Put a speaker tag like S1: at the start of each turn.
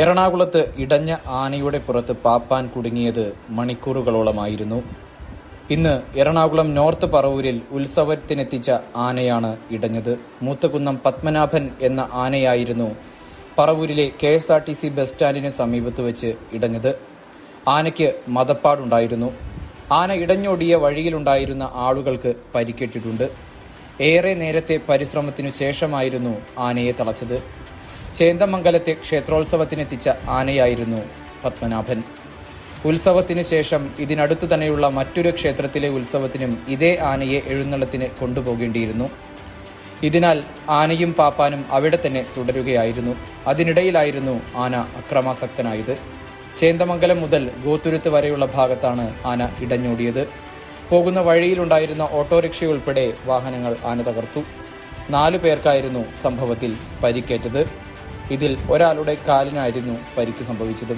S1: എറണാകുളത്ത് ഇടഞ്ഞ ആനയുടെ പുറത്ത് പാപ്പാൻ കുടുങ്ങിയത് മണിക്കൂറുകളോളമായിരുന്നു. ഇന്ന് എറണാകുളം നോർത്ത് പറവൂരിൽ ഉത്സവത്തിനെത്തിച്ച ആനയാണ് ഇടഞ്ഞത്. മൂത്തകുന്നം പത്മനാഭൻ എന്ന ആനയായിരുന്നു പറവൂരിലെ K S R T C bus സ്റ്റാൻഡിന് സമീപത്ത് വെച്ച് ഇടഞ്ഞത്. ആനയ്ക്ക് മതപ്പാടുണ്ടായിരുന്നു. ആന ഇടഞ്ഞോടിയ വഴിയിലുണ്ടായിരുന്ന ആളുകൾക്ക് പരിക്കേറ്റിട്ടുണ്ട്. ഏറെ നേരത്തെ പരിശ്രമത്തിനു ശേഷമായിരുന്നു ആനയെ തളച്ചത്. ചേന്ദമംഗലത്തെ ക്ഷേത്രോത്സവത്തിനെത്തിച്ച ആനയായിരുന്നു പത്മനാഭൻ. ഉത്സവത്തിന് ശേഷം ഇതിനടുത്തു തന്നെയുള്ള മറ്റൊരു ക്ഷേത്രത്തിലെ ഉത്സവത്തിനും ഇതേ ആനയെ എഴുന്നള്ളത്തിന് കൊണ്ടുപോകേണ്ടിയിരുന്നു. ഇതിനാൽ ആനയും പാപ്പാനും അവിടെ തന്നെ തുടരുകയായിരുന്നു. അതിനിടയിലായിരുന്നു ആന അക്രമാസക്തനായത്. ചേന്തമംഗലം മുതൽ ഗോത്തുരുത്ത് വരെയുള്ള ഭാഗത്താണ് ആന ഇടഞ്ഞോടിയത്. പോകുന്ന വഴിയിലുണ്ടായിരുന്ന ഓട്ടോറിക്ഷയുൾപ്പെടെ വാഹനങ്ങൾ ആന തകർത്തു. നാലു പേർക്കായിരുന്നു സംഭവത്തിൽ പരിക്കേറ്റത്. ഇതിൽ ഒരാളുടെ കാലിനായിരുന്നു പരിക്ക് സംഭവിച്ചത്.